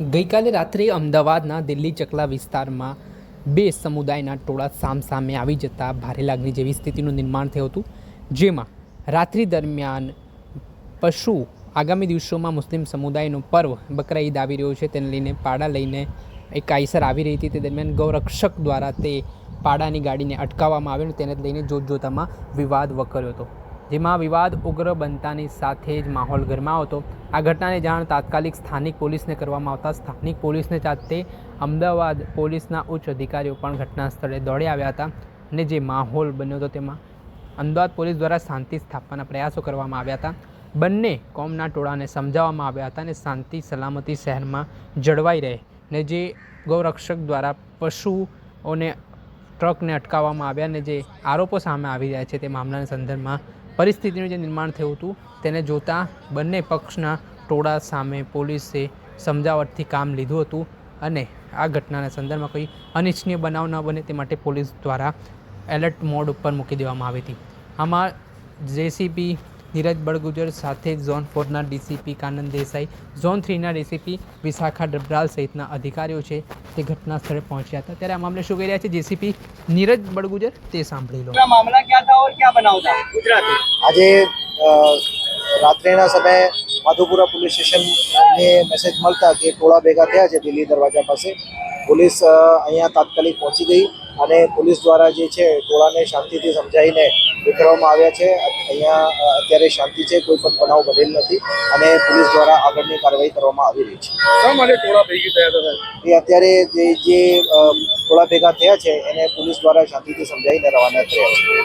ગઈકાલે રાત્રે અમદાવાદના દિલ્હી ચકલા વિસ્તારમાં બે સમુદાયના ટોળા સામસામે આવી જતા ભારે લાગણી જેવી સ્થિતિનું નિર્માણ થયું હતું, જેમાં રાત્રિ દરમિયાન પશુ આગામી દિવસોમાં મુસ્લિમ સમુદાયનો પર્વ બકરા ઈદ આવી રહ્યો છે. તેને લઈને પાડા લઈને એક કાયસર આવી રહી હતી. તે દરમિયાન ગૌરક્ષક દ્વારા તે પાડાની ગાડીને અટકાવવામાં આવ્યો તેને લઈને જોતજોતામાં વિવાદ વકર્યો હતો. જેમાં વિવાદ ઉગ્ર બનતાની સાથે જ માહોલ ગરમાયો હતો. આ ઘટનાની જાણ તાત્કાલિક સ્થાનિક પોલીસને કરવામાં આવતા સ્થાનિક પોલીસને જાતે અમદાવાદ પોલીસના ઉચ્ચ અધિકારીઓ પણ ઘટના સ્થળે દોડી આવ્યા હતા અને જે માહોલ બન્યો હતો તેમાં અમદાવાદ પોલીસ દ્વારા શાંતિ સ્થાપવાના પ્રયાસો કરવામાં આવ્યા હતા. બંને કોમના ટોળાને સમજાવવામાં આવ્યા હતા અને શાંતિ સલામતી શહેરમાં જળવાઈ રહે ને જે ગૌરક્ષક દ્વારા પશુઓને ટ્રકને અટકાવવામાં આવ્યા અને જે આરોપો સામે આવી રહ્યા છે તે મામલાના સંદર્ભમાં પરિસ્થિતિનું જે નિર્માણ થયું હતું, તેને જોતાં બંને પક્ષના ટોળા સામે પોલીસે સમજાવટથી કામ લીધું હતું અને આ ઘટનાના સંદર્ભમાં કોઈ અનિચ્છનીય બનાવ ન બને તે માટે પોલીસ દ્વારા એલર્ટ મોડ ઉપર મૂકી દેવામાં આવી હતી. આમાં જેસીપી નીરજ બળગુજર સાથે ઝોન ફોરના ડીસીપી કાનંદ દેસાઈ ઝોન થ્રીના ડીસીપી વિશાખા ડબરાલ સહિતના અધિકારીઓ છે તે ઘટના સ્થળે પહોંચ્યા હતા. ત્યારે આ મામલે શું કહી રહ્યા છે જેસીપી નીરજ બળગુજર તે સાંભળી લો. મામલા ક્યાં થા ઓર ક્યાં બનાવ થા આજે રાત્રિના સમયે માધુપુરા પોલીસ સ્ટેશનને મેસેજ મળતા કે ટોળા ભેગા થયા છે દિલ્હી દરવાજા પાસે. પોલીસ અહીંયા તાત્કાલિક પહોંચી ગઈ અને પોલીસ દ્વારા જે છે ટોળાને શાંતિથી સમજાવીને વિખેરવામાં આવ્યા છે. અહીંયા અત્યારે શાંતિ છે કોઈ પણ બનાવ બનેલ નથી અને પોલીસ દ્વારા આગળની કાર્યવાહી કરવામાં આવી રહી છે. શા માટે ટોળા ભેગી થયા હતા એ અત્યારે જે જે ટોળા ભેગા થયા છે એને પોલીસ દ્વારા શાંતિથી સમજાવીને રવાના કર્યા છે.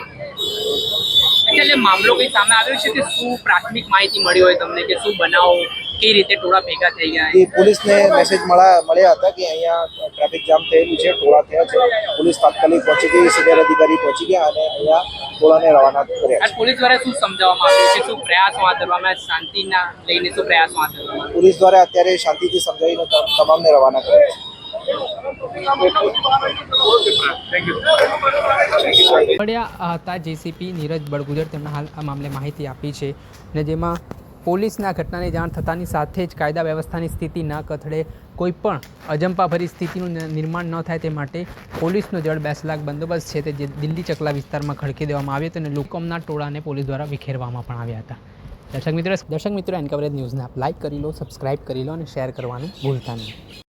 એટલે મામલો કઈ સામે આવ્યો છે કે શું પ્રાથમિક માહિતી મળી હોય તમને કે શું બનાવો કઈ રીતે ટોળા ભેગા થઈ ગયા? એ પોલીસને મેસેજ મળ્યા મળ્યા હતા કે અહીંયા ટ્રાફિક જામ થયેલું છે ટોળા થયા છે. પોલીસ તાત્કાલિક પહોંચી ગઈ સિનિયર અધિકારી પહોંચી ગયા અને અહીંયા ટોળાને રવાના કર્યા પોલીસ દ્વારા શું સમજાવવામાં આવ્યું છે? શું પ્રયાસો હાથ ધરવામાં શાંતિના લઈને શું પ્રયાસો હાથ ધરવામાં પોલીસ દ્વારા અત્યારે શાંતિથી સમજાવીને તમામને રવાના કર્યા છે. મળ્યા હતા જેસીપી નીરજ બળગુજર. તેમણે હાલ આ મામલે માહિતી આપી છે ને જેમાં પોલીસના ઘટનાની જાણ થતાની સાથે જ કાયદા વ્યવસ્થાની સ્થિતિ ન કથળે કોઈ પણ અજંપાભરી સ્થિતિનું નિર્માણ ન થાય તે માટે પોલીસનો જળ બેસ લાખ બંદોબસ્ત છે તે જે દિલ્હી ચકલા વિસ્તારમાં ખડકી દેવામાં આવ્યો હતો અને લોકમના ટોળાને પોલીસ દ્વારા વિખેરવામાં પણ આવ્યા હતા. દર્શક મિત્રો દર્શક મિત્રો એન કવરેજ ન્યૂઝને આપ લાઇક કરી લો, સબસ્ક્રાઇબ કરી લો અને શેર કરવાનું ભૂલતા નહીં.